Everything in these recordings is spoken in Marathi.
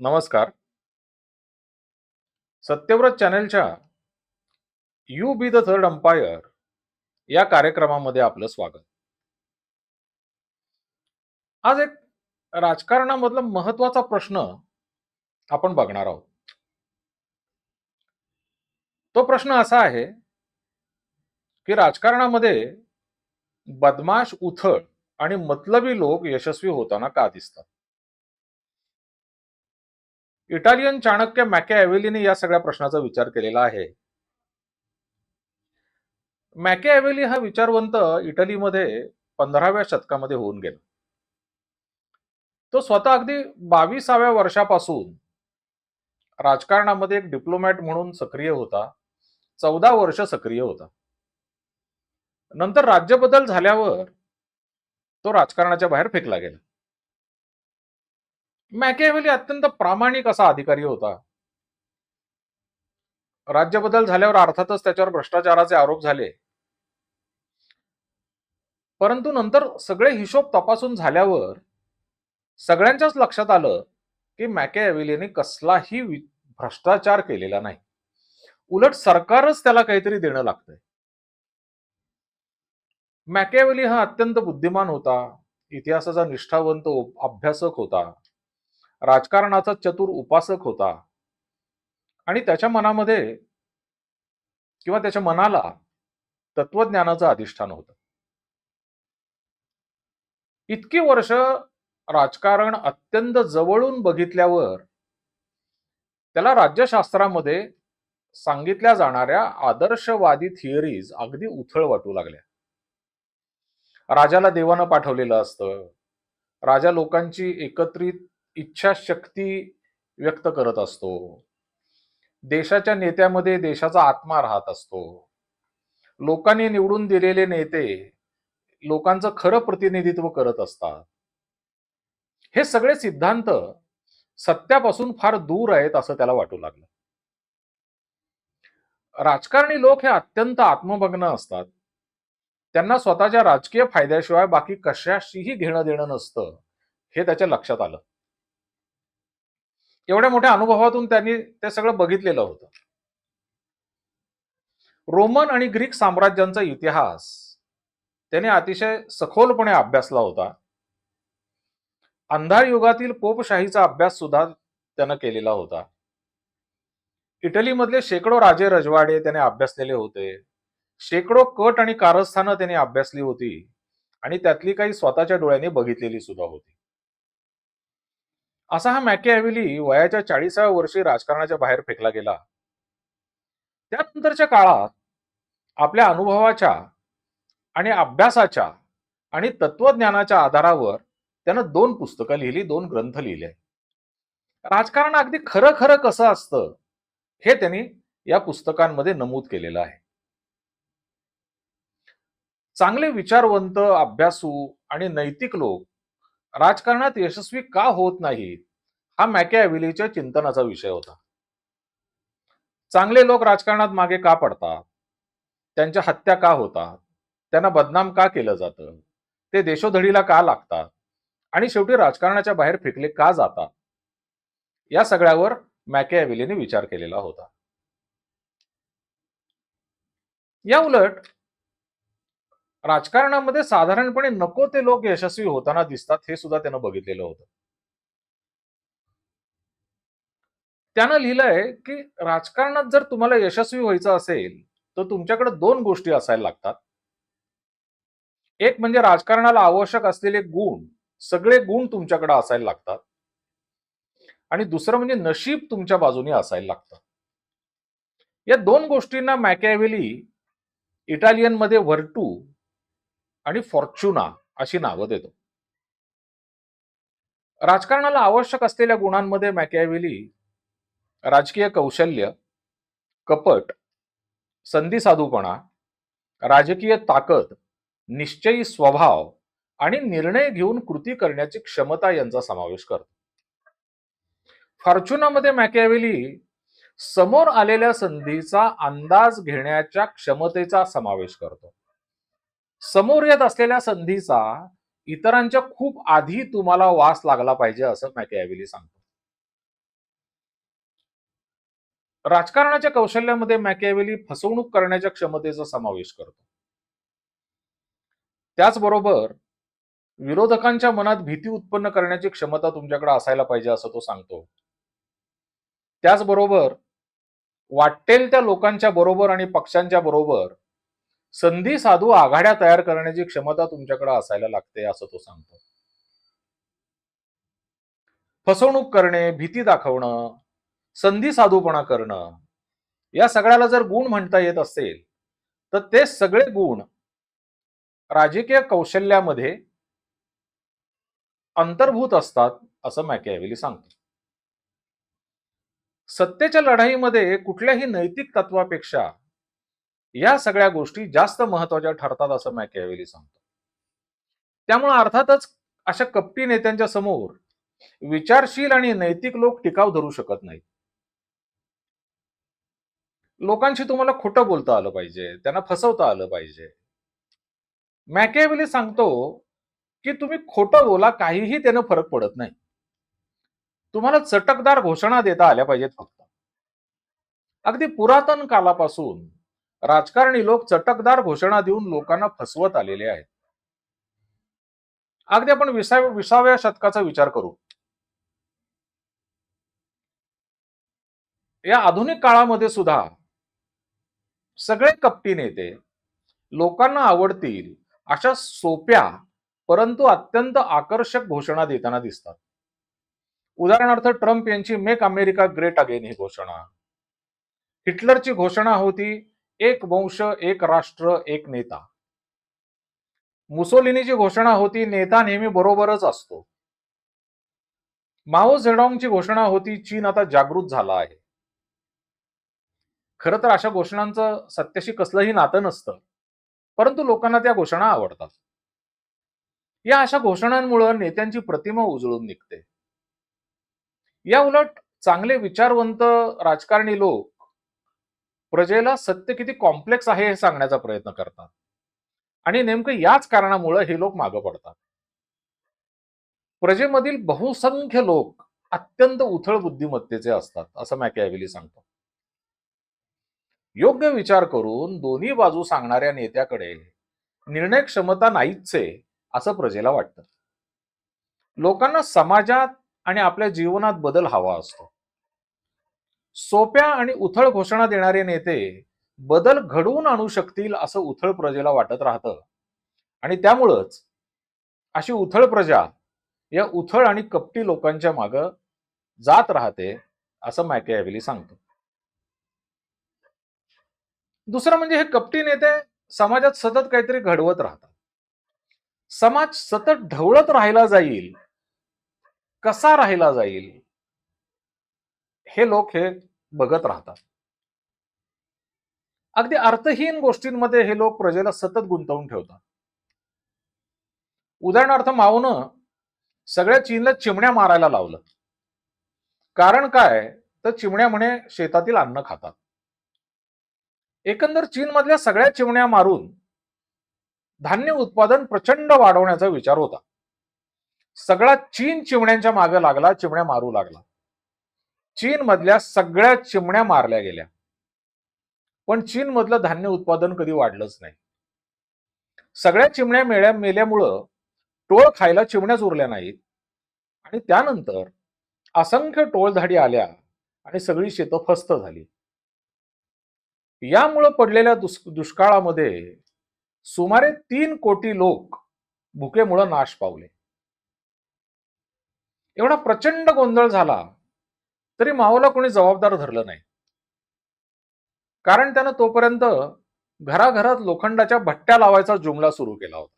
नमस्कार. Satyavrat चॅनेलच्या you be the third umpire या कार्यक्रमामध्ये आपलं स्वागत. आज एक राजकारणामधला महत्त्वाचा प्रश्न आपण बघणार आहोत. तो प्रश्न असा आहे की राजकारणामध्ये बदमाश उथळ आणि मतलबी लोक यशस्वी होताना का दिसतात? इटालियन चाणक्य मॅकॅव्हेलीने या सगळ्या प्रश्नाचा विचार केलेला आहे. मॅकॅव्हेली हा विचारवंत इटलीमध्ये पंधराव्या शतकामध्ये होऊन गेला. तो स्वतः अगदी बावीसाव्या वर्षापासून राजकारणामध्ये एक डिप्लोमॅट म्हणून सक्रिय होता. चौदा वर्ष सक्रिय होता. नंतर राज्यबदल झाल्यावर तो राजकारणाच्या बाहेर फेकला गेला. मॅकेवेली अत्यंत प्रामाणिक असा अधिकारी होता. राज्यबदल झाल्यावर अर्थातच त्याच्यावर भ्रष्टाचाराचे आरोप झाले. परंतु नंतर सगळे हिशोब तपासून झाल्यावर सगळ्यांच्याच लक्षात आलं की मॅकेवेलीने कसलाही भ्रष्टाचार केलेला नाही. उलट सरकारच त्याला काहीतरी देणं लागतंय. मॅकेवेली हा अत्यंत बुद्धिमान होता. इतिहासाचा निष्ठावंत अभ्यासक होता. राजकारणाचा चतुर उपासक होता. आणि त्याच्या मनामध्ये किंवा त्याच्या मनाला तत्वज्ञानाचं अधिष्ठान होतं. इतकी वर्ष राजकारण अत्यंत जवळून बघितल्यावर त्याला राज्यशास्त्रामध्ये सांगितल्या जाणाऱ्या आदर्शवादी थिअरीज अगदी उथळ वाटू लागल्या. राजाला देवानं पाठवलेलं असतं. राजा लोकांची एकत्रित इच्छाशक्ती व्यक्त करत असतो. देशाच्या नेत्यामध्ये देशाचा आत्मा राहत असतो. लोकांनी निवडून दिलेले नेते लोकांचं खरं प्रतिनिधित्व करत असतात. हे सगळे सिद्धांत सत्यापासून फार दूर आहेत असं त्याला वाटू लागलं. राजकारणी लोक हे अत्यंत आत्मभग्न असतात. त्यांना स्वतःच्या राजकीय फायद्याशिवाय बाकी कशाशीही घेणं देणं नसतं हे त्याच्या लक्षात आलं. एवढ्या मोठ्या अनुभवातून त्यांनी ते सगळं बघितलेलं होतं. रोमन आणि ग्रीक साम्राज्यांचा इतिहास त्याने अतिशय सखोलपणे अभ्यासला होता. अंधार युगातील पोपशाहीचा अभ्यास सुद्धा त्यानं केलेला होता. इटलीमधले शेकडो राजे रजवाडे त्याने अभ्यासलेले होते. शेकडो कट आणि कारस्थानं त्याने अभ्यासली होती आणि त्यातली काही स्वतःच्या डोळ्याने बघितलेली सुद्धा होती. असा हा मॅकेॲव्हेली वयाच्या चाळीसाव्या वर्षी राजकारणाच्या बाहेर फेकला गेला. त्यानंतरच्या काळात आपल्या अनुभवाच्या आणि अभ्यासाच्या आणि तत्वज्ञानाच्या आधारावर त्यानं दोन पुस्तकं लिहिली दोन ग्रंथ लिहिले. राजकारण अगदी खरं खरं कसं असतं हे त्यांनी या पुस्तकांमध्ये नमूद केलेलं आहे. चांगले विचारवंत अभ्यासू आणि नैतिक लोक राजकारणात यशस्वी का होत नाही? हा मॅकॅव्हेलीच्या चिंतनाचा विषय होता. चांगले लोक राजकारणात मागे का पडतात? त्यांच्या हत्या का होतात? त्यांना बदनाम का केलं जातं? ते देशोधडीला का लागतात? आणि शेवटी राजकारणाच्या बाहेर फेकले का जातात? या सगळ्यावर मॅकेविलीने विचार केलेला होता. या उलट राजकारणामध्ये साधारणपणे नको ते लोक यशस्वी होताना दिसतात हे सुद्धा त्यानं बघितलेलं होतं. त्यानं लिहिलंय की राजकारणात जर तुम्हाला यशस्वी व्हायचं असेल तर तुमच्याकडे दोन गोष्टी असायला लागतात. एक म्हणजे राजकारणाला आवश्यक असलेले गुण सगळे गुण तुमच्याकडे असायला लागतात. आणि दुसरं म्हणजे नशीब तुमच्या बाजूने असायला लागतं. या दोन गोष्टींना मॅकॅव्हेली इटालियनमध्ये व्हर्टू आणि फॉर्च्युना अशी नावं देतो. राजकारणाला आवश्यक असलेल्या गुणांमध्ये मॅकॅव्हेली राजकीय कौशल्य कपट संधी साधूपणा राजकीय ताकद निश्चयी स्वभाव आणि निर्णय घेऊन कृती करण्याची क्षमता यांचा समावेश करतो. फॉर्च्युनामध्ये मॅकॅव्हेली समोर आलेल्या संधीचा अंदाज घेण्याच्या क्षमतेचा समावेश करतो. समोर येत असलेल्या संधीचा इतरांच्या खूप आधी तुम्हाला वास लागला पाहिजे असं मॅकॅव्हेली सांगतो. राजकारणाच्या कौशल्यामध्ये मॅकियावेली फसवणूक करण्याच्या क्षमतेचा समावेश करतो. त्याचबरोबर विरोधकांच्या मनात भीती उत्पन्न करण्याची क्षमता तुमच्याकडे असायला पाहिजे असं तो सांगतो. त्याचबरोबर वाटेल त्या लोकांच्या बरोबर आणि पक्षांच्या बरोबर संधी साधू आघाड्या तयार करण्याची क्षमता तुमच्याकडे असायला लागते असं तो सांगतो. फसवणूक करणे भीती दाखवणं संधी साधूपणा करणं या सगळ्याला जर गुण म्हणता येत असेल तर ते सगळे गुण राजकीय कौशल्यामध्ये अंतर्भूत असतात असं मॅकॅव्हेली सांगतो. सत्तेच्या लढाईमध्ये कुठल्याही नैतिक तत्वापेक्षा या सगळ्या गोष्टी जास्त महत्त्वाच्या ठरतात असं मॅकॅव्हेली सांगतो. त्यामुळे अर्थातच अशा कपटी नेत्यांच्या समोर विचारशील आणि नैतिक लोक टिकाव धरू शकत नाहीत. लोकांशी तुम्हाला खोटं बोलता आलं पाहिजे त्यांना फसवता आलं पाहिजे. मॅकेवेली सांगतो की तुम्ही खोटं बोला काहीही त्यानं फरक पडत नाही. तुम्हाला चटकदार घोषणा देता आल्या पाहिजेत फक्त. अगदी पुरातन कालापासून राजकारणी लोक चटकदार घोषणा देऊन लोकांना फसवत आलेले आहेत. अगदी आपण विसाव्या विसाव्या शतकाचा विचार करू. या आधुनिक काळामध्ये सुद्धा सगळे कपटी नेते लोकांना आवडतील अशा सोप्या परंतु अत्यंत आकर्षक घोषणा देताना दिसतात. उदाहरणार्थ ट्रम्प यांची मेक अमेरिका ग्रेट अगेन ही घोषणा. हिटलरची घोषणा होती एक वंश एक राष्ट्र एक नेता. मुसोलिनीची घोषणा होती नेता नेहमी बरोबरच असतो. माओ झेडॉंगची घोषणा होती चीन आता जागृत झाला आहे. खर तर अशा घोषणांचं सत्याशी कसलंही नातं नसतं परंतु लोकांना त्या घोषणा आवडतात. या अशा घोषणांमुळे नेत्यांची प्रतिमा उजळून निघते. या उलट चांगले विचारवंत राजकारणी लोक प्रजेला सत्य किती कॉम्प्लेक्स आहे हे सांगण्याचा प्रयत्न करतात. आणि नेमकं याच कारणामुळे हे लोक मागं पडतात. प्रजेमधील बहुसंख्य लोक अत्यंत उथळ बुद्धिमत्तेचे असतात असं मॅकॅव्हेली सांगतो. योग्य विचार करून दोन्ही बाजू सांगणाऱ्या नेत्याकडे निर्णय क्षमता नाहीचे असं प्रजेला वाटतं. लोकांना समाजात आणि आपल्या जीवनात बदल हवा असतो. सोप्या आणि उथळ घोषणा देणारे नेते बदल घडवून आणू शकतील असं उथळ प्रजेला वाटत राहतं. आणि त्यामुळंच अशी उथळ प्रजा या उथळ आणि कपटी लोकांच्या माग जात राहते असं मॅकॅव्हेली सांगतो. दुसरं म्हणजे हे कपटी नेते समाजात सतत काहीतरी घडवत राहतात. समाज सतत ढवळत राहिला जाईल कसा राहिला जाईल हे लोक हे बघत राहतात. अगदी अर्थहीन गोष्टींमध्ये हे लोक प्रजेला सतत गुंतवून ठेवतात. उदाहरणार्थ माऊनं सगळ्या चीनला चिमण्या मारायला लावलं. कारण काय? तर चिमण्या म्हणे शेतातील अन्न खातात. एकंदर चीन मधल्या सगळ्या चिमण्या मारून धान्य उत्पादन प्रचंड वाढवण्याचा विचार होता. सगळा चीन चिमण्यांच्या मागे लागला चिमण्या मारू लागला. चीन मधल्या सगळ्या चिमण्या मारल्या गेल्या. पण चीन मधलं धान्य उत्पादन कधी वाढलंच नाही. सगळ्या चिमण्या मेळ्या मेल्यामुळं टोळ खायला चिमण्याच उरल्या नाहीत. आणि त्यानंतर असंख्य टोळधाडी आल्या आणि सगळी शेतं फस्त झाली. यामुळं पडलेल्या दुष् दुष्काळामध्ये सुमारे तीन कोटी लोक भुकेमुळं नाश पावले. एवढा प्रचंड गोंधळ झाला तरी माओला कोणी जबाबदार धरलं नाही. कारण त्यानं तोपर्यंत घराघरात लोखंडाच्या भट्ट्या लावायचा जुमला सुरू केला होता.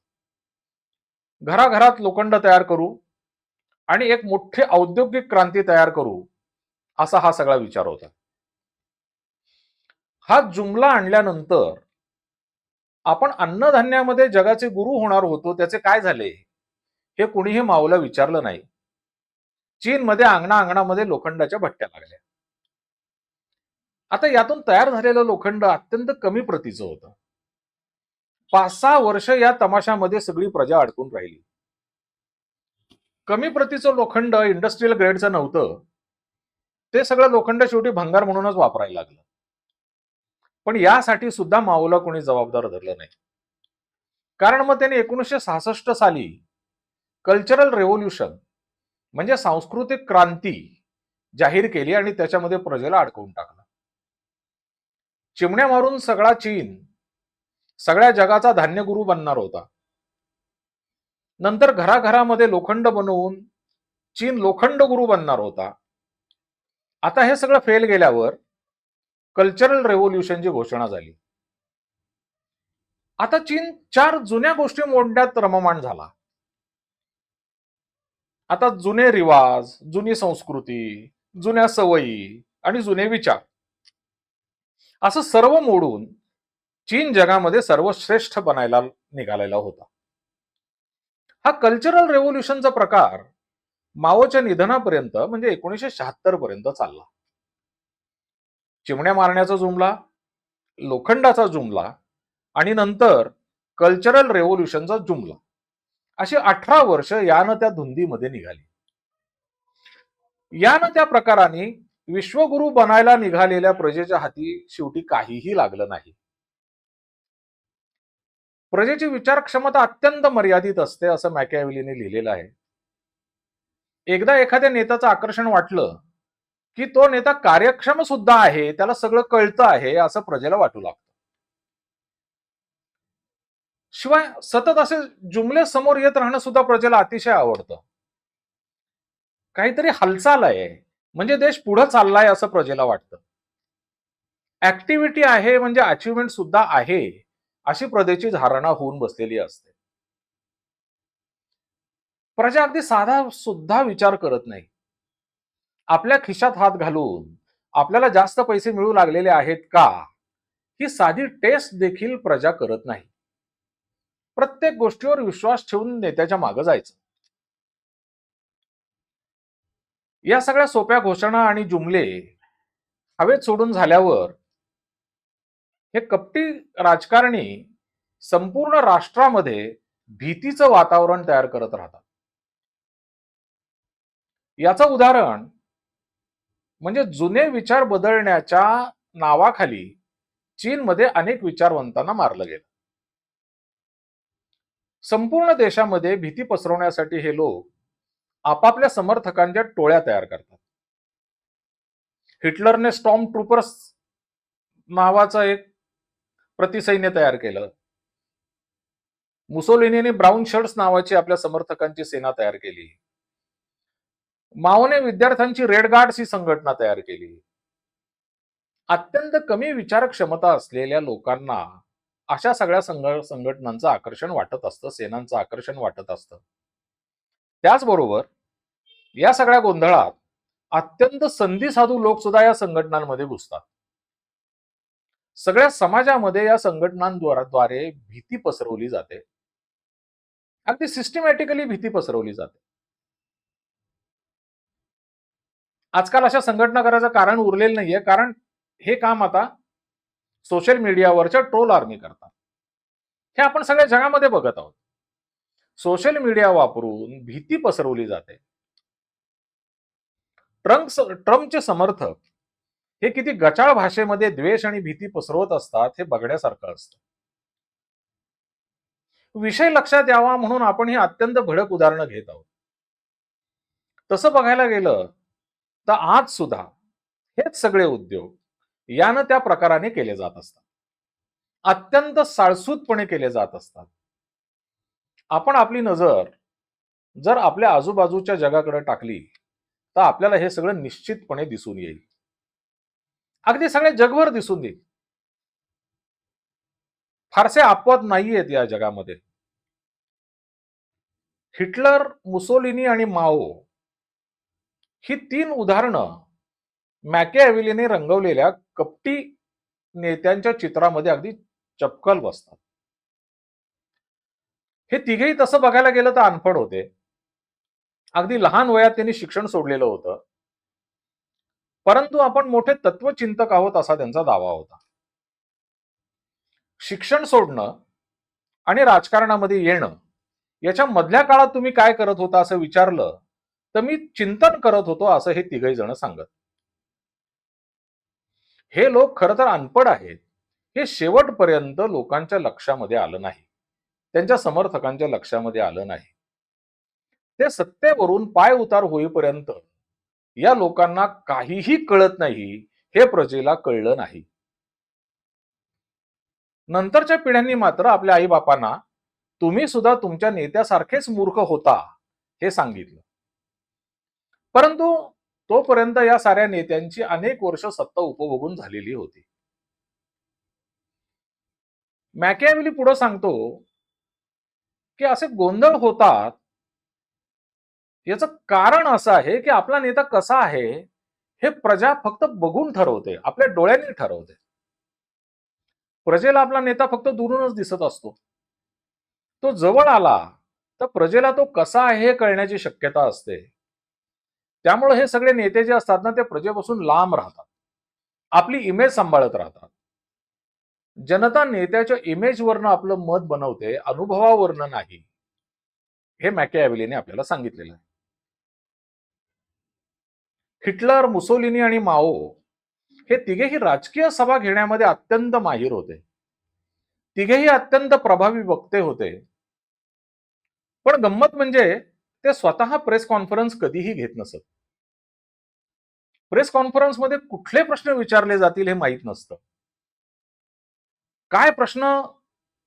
घराघरात लोखंड तयार करू आणि एक मोठी औद्योगिक क्रांती तयार करू असा हा सगळा विचार होता. हा जुमला आणल्यानंतर आपण अन्नधान्यामध्ये जगाचे गुरु होणार होतो त्याचे काय झाले? हे कुणीही माऊला विचारलं नाही. चीनमध्ये अंगणा अंगणामध्ये लोखंडाच्या भट्ट्या लागल्या. आता यातून तयार झालेलं लोखंड अत्यंत कमी प्रतीचं होतं. पाच सहा वर्ष या तमाशामध्ये सगळी प्रजा अडकून राहिली. कमी प्रतीचं लोखंड इंडस्ट्रीयल ग्रेडचं नव्हतं. ते सगळं लोखंड शेवटी भंगार म्हणूनच वापरायला लागलं. पण यासाठी सुद्धा माऊला कोणी जबाबदार धरलं नाही. कारण मग त्याने एकोणीसशे सहासष्ट साली कल्चरल रेव्होल्युशन म्हणजे सांस्कृतिक क्रांती जाहीर केली आणि त्याच्यामध्ये प्रजेला अडकवून टाकलं. चिमण्या मारून सगळा चीन सगळ्या जगाचा धान्यगुरू बनणार होता. नंतर घराघरामध्ये लोखंड बनवून चीन लोखंड गुरु बनणार होता. आता हे सगळं फेल गेल्यावर कल्चरल रेव्होल्युशनची घोषणा झाली. आता चीन चार जुन्या गोष्टी मोडण्यात रममाण झाला. आता जुने रिवाज जुनी संस्कृती जुन्या सवयी आणि जुने विचार. असं सर्व मोडून चीन जगामध्ये सर्वश्रेष्ठ बनायला निघालेला होता. हा कल्चरल रेव्होल्युशनचा प्रकार माओच्या निधनापर्यंत म्हणजे एकोणीसशे शहात्तर पर्यंत चालला. चिमण्या मारण्याचा जुमला लोखंडाचा जुमला आणि नंतर कल्चरल रेव्होल्युशनचा जुमला. अशी अठरा वर्ष यानं त्या धुंदीमध्ये निघाली. यानं त्या प्रकाराने विश्वगुरु बनायला निघालेल्या प्रजेच्या हाती शेवटी काहीही लागलं नाही. प्रजेची विचार क्षमता अत्यंत मर्यादित असते असं मॅकॅविलीने लिहिलेलं आहे. एकदा एखाद्या नेत्याचं आकर्षण वाटलं की तो नेता कार्यक्षम सुद्धा आहे त्याला सगळं कळतं आहे असं प्रजेला वाटू लागतं. शिवाय सतत असे जुमले समोर येत राहणं सुद्धा प्रजेला अतिशय आवडतं. काहीतरी हालचाल आहे. म्हणजे देश पुढे चाललाय असं प्रजेला वाटतं. ऍक्टिव्हिटी आहे म्हणजे अचिव्हमेंट सुद्धा आहे अशी प्रजेची धारणा होऊन बसलेली असते. प्रजा अगदी साधा सुद्धा विचार करत नाही. आपल्या खिशात हात घालून आपल्याला जास्त पैसे मिळू लागलेले आहेत का? ही साधी टेस्ट देखील प्रजा करत नाही. प्रत्येक गोष्टीवर विश्वास ठेवून नेत्याच्या मागे जायचं. या सगळ्या सोप्या घोषणा आणि जुमले हवेत सोडून झाल्यावर हे कपटी राजकारणी संपूर्ण राष्ट्रामध्ये भीतीचं वातावरण तयार करत राहतात. याचं उदाहरण म्हणजे जुने विचार बदलण्याच्या नावाखाली चीनमध्ये अनेक विचारवंतांना मारलं गेलं. संपूर्ण देशामध्ये भीती पसरवण्यासाठी हे लोक आपापल्या समर्थकांच्या टोळ्या तयार करतात. हिटलरने स्टॉम ट्रुपर्स नावाचं एक प्रतिसैन्य तयार केलं. मुसोलिनीने ब्राऊन शर्ट्स नावाची आपल्या समर्थकांची सेना तयार केली. माओने विद्यार्थ्यांची रेड गार्ड्स ही संघटना तयार केली. अत्यंत कमी विचार क्षमता असलेल्या लोकांना अशा सगळ्या संघ संघटनांचं आकर्षण वाटत असतं सेनांचं आकर्षण वाटत असतं. त्याचबरोबर या सगळ्या गोंधळात अत्यंत संधी साधू लोक सुद्धा या संघटनांमध्ये घुसतात. सगळ्या समाजामध्ये या संघटनांद्वारे भीती पसरवली जाते. अगदी सिस्टमॅटिकली भीती पसरवली जाते. आजकाल अशा संघटना करायचं कारण उरलेलं नाहीये. कारण हे काम आता सोशल मीडियावरच्या ट्रोल आर्मी करतात. हे आपण सगळ्या जगामध्ये बघत आहोत. सोशल मीडिया वापरून भीती पसरवली जाते. ट्रम्प ट्रम्पचे समर्थक हे किती गचाळ भाषेमध्ये द्वेष आणि भीती पसरवत असतात हे बघण्यासारखं असतं. विषय लक्षात यावा म्हणून आपण ही अत्यंत भडक उदाहरणं घेत आहोत. तसं बघायला गेलं तर आज सुद्धा हेच सगळे उद्योग यानं त्या प्रकाराने केले जात असतात. अत्यंत साळसूतपणे केले जात असतात. आपण आपली नजर जर आपल्या आजूबाजूच्या जगाकडे टाकली तर आपल्याला हे सगळं निश्चितपणे दिसून येईल. अगदी सगळे जगभर दिसून येईल. फारसे अपवाद नाहीयेत या जगामध्ये. हिटलर मुसोलिनी आणि माओ ही तीन उदाहरणं मॅकेअव्हिलीने रंगवलेल्या कपटी नेत्यांच्या चित्रामध्ये अगदी चपकल बसतात. हे तिघेही तसं बघायला गेलं तर अनफड होते. अगदी लहान वयात त्यांनी शिक्षण सोडलेलं होतं. परंतु आपण मोठे तत्वचिंतक आहोत असा त्यांचा दावा होता. शिक्षण सोडणं आणि राजकारणामध्ये येणं याच्या मधल्या काळात तुम्ही काय करत होता असं विचारलं तर मी चिंतन करत होतो असं हे तिघही जण सांगत. हे लोक खरं तर अनपड आहेत. हे शेवटपर्यंत लोकांच्या लक्षामध्ये आलं नाही. त्यांच्या समर्थकांच्या लक्षामध्ये आलं नाही. ते सत्तेवरून पाय उतार होईपर्यंत या लोकांना काहीही कळत नाही हे प्रजेला कळलं नाही. नंतरच्या पिढ्यांनी मात्र आपल्या आईबापांना तुम्ही सुद्धा तुमच्या नेत्यासारखेच मूर्ख होता हे सांगितलं. परंतु तोपर्यंत या साऱ्या नेत्यांची अनेक वर्ष सत्ता उपभोगून झालेली होती. मॅकॅविली पुढे सांगतो की असे गोंधळ होतात. याचं कारण असं आहे की आपला नेता कसा आहे हे प्रजा फक्त बघून ठरवते आपल्या डोळ्यांनी ठरवते. प्रजेला आपला नेता फक्त दुरूनच दिसत असतो. तो जवळ आला तर प्रजेला तो कसा आहे हे कळण्याची शक्यता असते. त्यामुळे हे सगळे नेते जे असतात ना ते प्रजेपासून लांब राहतात. आपली इमेज सांभाळत राहतात. जनता नेत्याच्या इमेजवरनं आपलं मत बनवते अनुभवावरनं नाही. हे मॅकॅव्हिलीने आपल्याला सांगितलेलं आहे. हिटलर मुसोलिनी आणि माओ हे तिघेही राजकीय सभा घेण्यामध्ये अत्यंत माहीर होते. तिघेही अत्यंत प्रभावी वक्ते होते. पण गंमत म्हणजे ते स्वतः प्रेस कॉन्फरन्स कधीही घेत नसत. प्रेस कॉन्फरन्समध्ये कुठले प्रश्न विचारले जातील हे माहीत नसतं. काय प्रश्न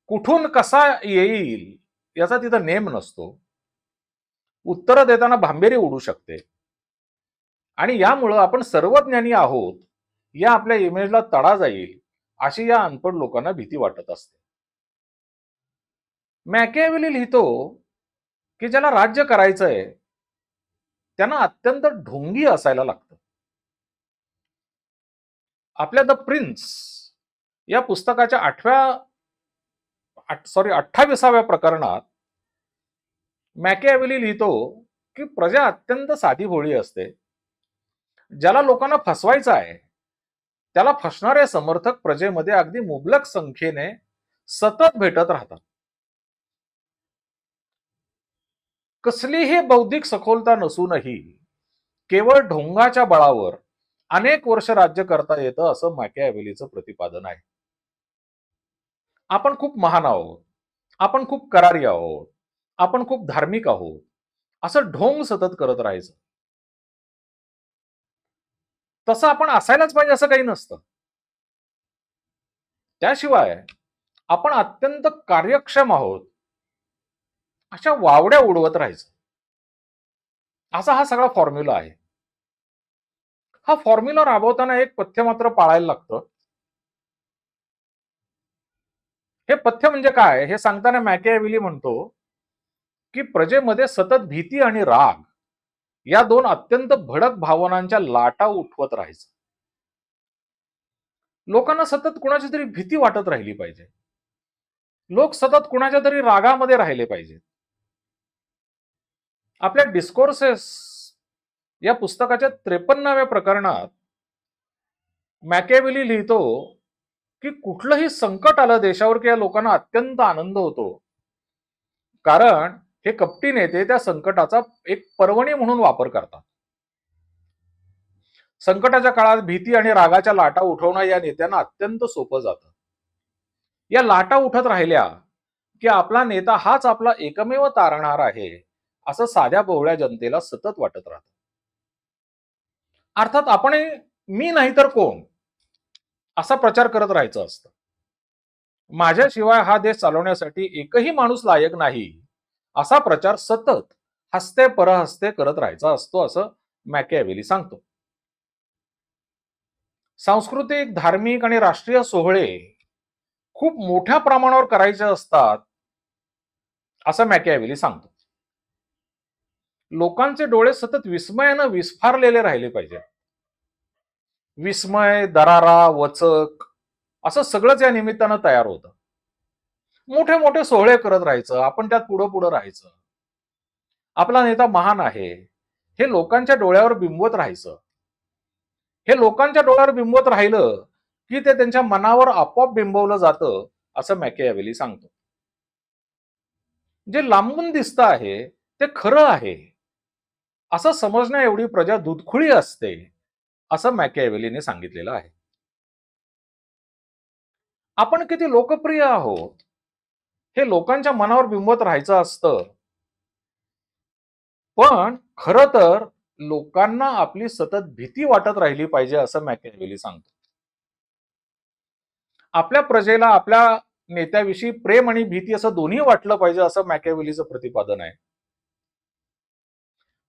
कुठून कसा येईल याचा तिथं नेम नसतो. उत्तरं देताना भांबेरी उडू शकते. आणि यामुळं आपण सर्वज्ञानी आहोत या आपल्या इमेजला तडा जाईल अशी या अनपड लोकांना भीती वाटत असते. मॅकॅव्हिली लिहितो की ज्याला राज्य करायचं आहे त्यांना अत्यंत ढोंगी असायला लागतं. आपल्या द प्रिन्स या पुस्तकाच्या आठव्या सॉरी अठ्ठावीसाव्या प्रकरणात मॅकेवेली लिहितो की प्रजा अत्यंत साधी भोळी असते. ज्याला लोकांना फसवायचं आहे त्याला फसणारे समर्थक प्रजेमध्ये अगदी मुबलक संख्येने सतत भेटत राहतात. कसलीही बौद्धिक सखोलता नसूनही केवळ ढोंगाच्या बळावर अनेक वर्ष राज्य करता येतं असं मॅकॅव्हिलीचं प्रतिपादन आहे. आपण खूप महान आहोत. आपण खूप करारी आहोत. आपण खूप धार्मिक आहोत. असं ढोंग सतत करत राहायचं. तसं आपण असायलाच पाहिजे असं काही नसतं. त्याशिवाय आपण अत्यंत कार्यक्षम आहोत. अशा वावड्या उडवत राहायचं. असा हा सगळा फॉर्म्युला आहे. हा फॉर्म्युला राबवताना एक पथ्य मात्र पाळायला लागतं. हे पथ्य म्हणजे काय? हे सांगताना मॅकेविली म्हणतो की प्रजेमध्ये सतत भीती आणि राग या दोन अत्यंत भडक भावनांच्या लाटा उठवत राहायचं. लोकांना सतत कुणाची तरी भीती वाटत राहिली पाहिजे. लोक सतत कुणाच्या तरी रागामध्ये राहिले पाहिजेत. आपल्या डिस्कोर्सेस या पुस्तकाच्या त्रेपन्नाव्या प्रकरणात मॅकॅविली लिहितो की कुठलंही संकट आलं देशावर की या लोकांना अत्यंत आनंद होतो. कारण हे कपटी नेते त्या संकटाचा एक पर्वणी म्हणून वापर करतात. संकटाच्या काळात भीती आणि रागाच्या लाटा उठवणं या नेत्यांना अत्यंत सोपं जातं. या लाटा उठत राहिल्या की आपला नेता हाच आपला एकमेव तारणार आहे. असं साध्या बोहळ्या जनतेला सतत वाटत राहत. अर्थात आपण मी नाही तर कोण? असा प्रचार करत राहायचं असतं. माझ्याशिवाय हा देश चालवण्यासाठी एकही माणूस लायक नाही असा प्रचार सतत हस्ते परहस्ते करत राहायचा असतो असं मॅकेवेली सांगतो. सांस्कृतिक धार्मिक आणि राष्ट्रीय सोहळे खूप मोठ्या प्रमाणावर करायचे असतात असं मॅकॅव्हिली सांगतो. लोकांचे डोळे सतत विस्मयानं विस्फारलेले राहिले पाहिजे. विस्मय दरारा वचक असं सगळंच या निमित्तानं तयार होतं. मोठे मोठे सोहळे करत राहायचं आपण त्यात पुढं पुढं राहायचं. आपला नेता महान आहे. हे लोकांच्या डोळ्यावर बिंबवत राहायचं. हे लोकांच्या डोळ्यावर बिंबवत राहिलं की ते त्यांच्या मनावर आपोआप बिंबवलं जातं असं मॅकेवेली सांगतो. जे लांबून दिसतं आहे ते खरं आहे. असं समजण्या एवढी प्रजा दुधखुळी असते असं मॅकेवेलीने सांगितलेलं आहे. आपण किती लोकप्रिय आहोत हे लोकांच्या मनावर बिंबत राहायचं असतं. पण खर तर लोकांना आपली सतत भीती वाटत राहिली पाहिजे असं मॅकेवेली सांगतो. आपल्या प्रजेला आपल्या नेत्याविषयी प्रेम आणि भीती असं दोन्ही वाटलं पाहिजे असं मॅकेवेलीचं प्रतिपादन आहे.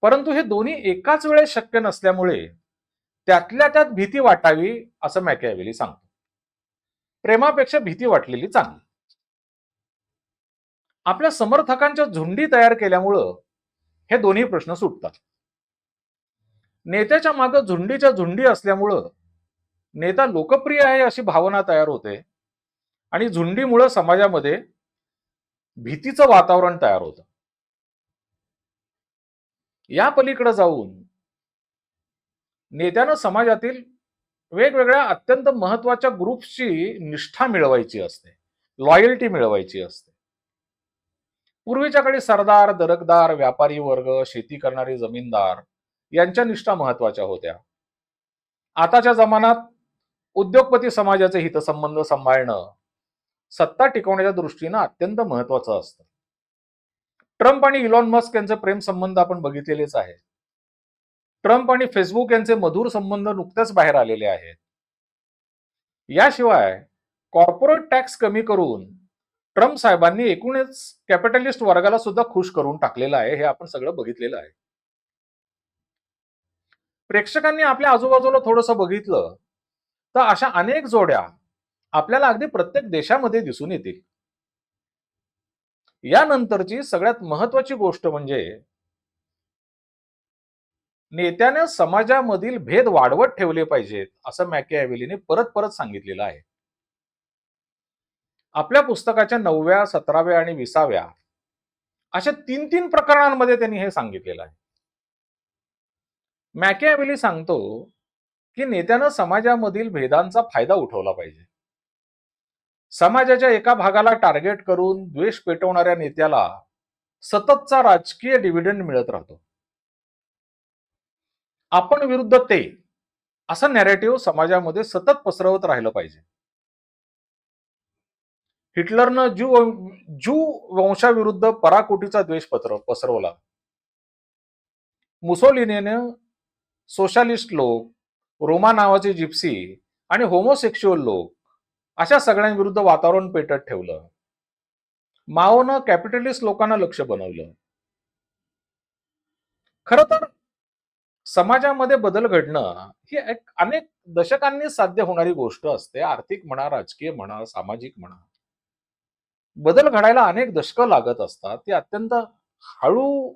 परंतु हे दोन्ही एकाच वेळेस शक्य नसल्यामुळे त्यातल्या त्यात भीती वाटावी असं मॅकेवेली सांगतो. प्रेमापेक्षा भीती वाटलेली चांगली. आपल्या समर्थकांच्या झुंडी तयार केल्यामुळं हे दोन्ही प्रश्न सुटतात. नेत्याच्या मागे झुंडीच्या झुंडी असल्यामुळं नेता लोकप्रिय आहे अशी भावना तयार होते आणि झुंडीमुळं समाजामध्ये भीतीचं वातावरण तयार होतं. या पलीकडे जाऊन नेत्यानं समाजातील वेगवेगळ्या अत्यंत महत्त्वाच्या ग्रुप्सची निष्ठा मिळवायची असते लॉयल्टी मिळवायची असते. पूर्वीच्या काळी सरदार दरकदार व्यापारी वर्ग शेती करणारे जमीनदार यांच्या निष्ठा महत्त्वाच्या होत्या. आताच्या जमान्यात उद्योगपती समाजाचे हितसंबंध सांभाळणं सत्ता टिकवण्याच्या दृष्टीनं अत्यंत महत्वाचं असतं. ट्रम्प आणि इलॉन मस्क यांचे प्रेम संबंध आपण बघितलेलेच आहे ट्रम्प आणि फेसबुक यांचे मधुर संबंध नुकतेच बाहेर आलेले आहेत. याशिवाय कॉर्पोरेट टॅक्स कमी करून ट्रम्प साहेबांनी एकूणच कॅपिटलिस्ट वर्गाला सुद्धा खुश करून टाकलेलं आहे हे आपण सगळं बघितलेलं आहे. प्रेक्षकांनी आपल्या आजूबाजूला थोडंसं बघितलं तर अशा अनेक जोड्या आपल्याला अगदी प्रत्येक देशामध्ये दिसून येतील. यानंतरची सगळ्यात महत्वाची गोष्ट म्हणजे नेत्याने समाजामधील भेद वाढवत ठेवले पाहिजेत असं मॅकेॲव्हेलीने परत परत सांगितलेलं आहे. आपल्या पुस्तकाच्या नवव्या सतराव्या आणि विसाव्या अशा तीन तीन प्रकरणांमध्ये त्यांनी हे सांगितलेलं आहे. मॅकेॲव्हेली सांगतो की नेत्यानं समाजामधील भेदांचा फायदा उठवला पाहिजे. समाजाच्या एका भागाला टार्गेट करून द्वेष पेटवणाऱ्या नेत्याला सततचा राजकीय डिव्हिडंड मिळत राहतो. आपण विरुद्ध ते असं नॅरेटिव्ह समाजामध्ये सतत पसरवत राहिलं पाहिजे. हिटलरनं ज्यू ज्यू वंशाविरुद्ध पराकोटीचा द्वेष पत्र पसरवला. मुसोलिनीनं सोशालिस्ट लोक रोमा नावाचे जिप्सी आणि होमोसेक्शुअल लोक अशा सगळ्यांविरुद्ध वातावरण पेटत ठेवलं. माओनं कॅपिटलिस्ट लोकांना लक्ष बनवलं. खर तर समाजामध्ये बदल घडणं ही एक अनेक दशकांनी साध्य होणारी गोष्ट असते. आर्थिक म्हणा राजकीय म्हणा सामाजिक म्हणा. बदल घडायला अनेक दशकं लागत असतात. ती अत्यंत हळू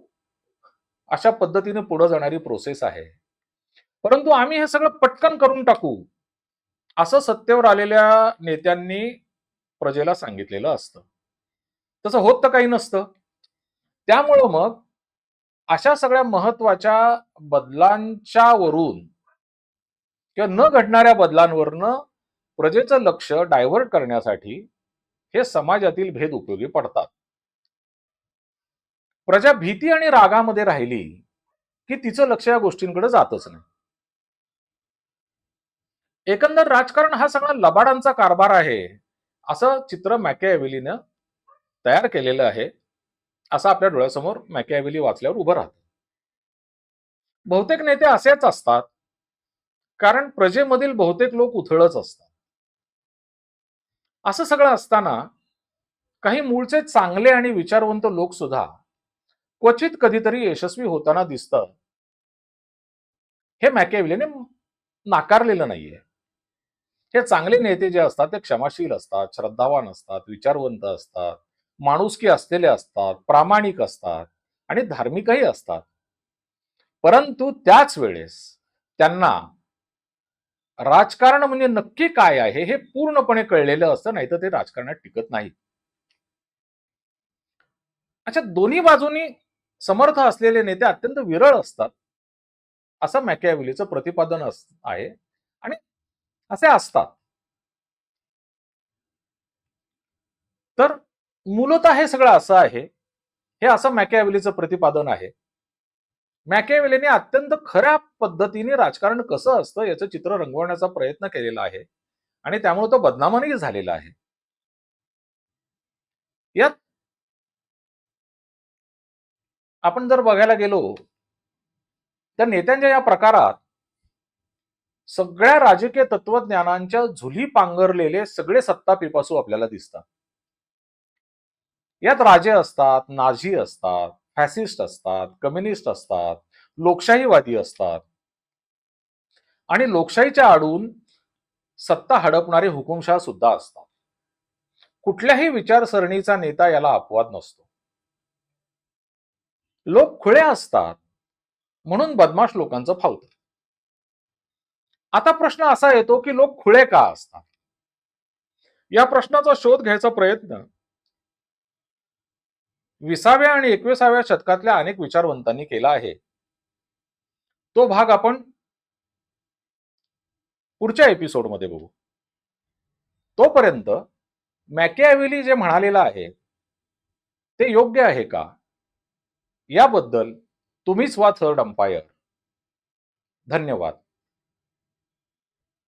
अशा पद्धतीने पुढे जाणारी प्रोसेस आहे. परंतु आम्ही हे सगळं पटकन करून टाकू. असं सत्तेवर आलेल्या नेत्यांनी प्रजेला सांगितलेलं असतं. तसं होत तर काही नसतं. त्यामुळं मग अशा सगळ्या महत्त्वाच्या बदलांच्या वरून किंवा न घडणाऱ्या बदलांवरनं प्रजेचं लक्ष डायव्हर्ट करण्यासाठी हे समाजातील भेद उपयोगी पडतात. प्रजा भीती आणि रागामध्ये राहिली की तिचं लक्ष या गोष्टींकडे जातच नाही. एकंदर राजकारण हा सगळा लबाडांचा कारभार आहे. असं चित्र मॅकेॲव्हेलीनं तयार केलेलं आहे. असं आपल्या डोळ्यासमोर मॅकेॲव्हेली वाचल्यावर उभं राहतं. बहुतेक नेते असेच असतात. कारण प्रजेमधील बहुतेक लोक उथळच असतात. असं सगळं असताना काही मूळचे चांगले आणि विचारवंत लोक सुद्धा क्वचित कधीतरी यशस्वी होताना दिसतं हे मॅकेविलीने नाकारलेलं नाहीये. हे चांगले नेते जे असतात ते क्षमाशील असतात श्रद्धावान असतात विचारवंत असतात माणुसकी असलेले असतात प्रामाणिक असतात आणि धार्मिकही असतात. परंतु त्याच वेळेस त्यांना राजकारण म्हणजे नक्की काय आहे हे पूर्णपणे कळलेलं असतं नाही तर ते राजकारणात टिकत नाही अच्छा दोन्ही बाजूनी समर्थ असलेले नेते अत्यंत विरळ असतात. असं मॅकॅव्हिलीचं प्रतिपादन आहे. असे असतात. तर मूलतः हे सगळं असं आहे. हे असं मॅकॅवेलीचं प्रतिपादन आहे. मॅकॅवेलीने अत्यंत खऱ्या पद्धतीने राजकारण कसं असतं याचं चित्र रंगवण्याचा प्रयत्न केलेला आहे आणि त्यामुळे तो बदनामानही झालेला आहे. यात आपण जर बघायला गेलो तर नेत्यांच्या या प्रकारात सगळ्या राजकीय तत्वज्ञानांच्या झुली पांघरलेले सगळे सत्ता पिपासू आपल्याला दिसतात. यात राजे असतात नाझी असतात फॅसिस्ट असतात कम्युनिस्ट असतात लोकशाहीवादी असतात. आणि लोकशाहीच्या आडून सत्ता हडपणारे हुकुमशाह सुद्धा असतात. कुठल्याही विचारसरणीचा नेता याला अपवाद नसतो. लोक खुळे असतात म्हणून बदमाश लोकांचं फावतं. आता प्रश्न असा येतो की लोक खुळे का असतात? या प्रश्नाचा शोध घ्यायचा प्रयत्न. विसाव्या आणि एकविसाव्या शतकातल्या अनेक विचारवंतांनी केला आहे. तो भाग आपण पुढच्या एपिसोडमध्ये बघू. तोपर्यंत मॅकॅव्हेली जे म्हणालेलं आहे ते योग्य आहे का? याबद्दल तुम्हीच वा थर्ड अंपायर. धन्यवाद.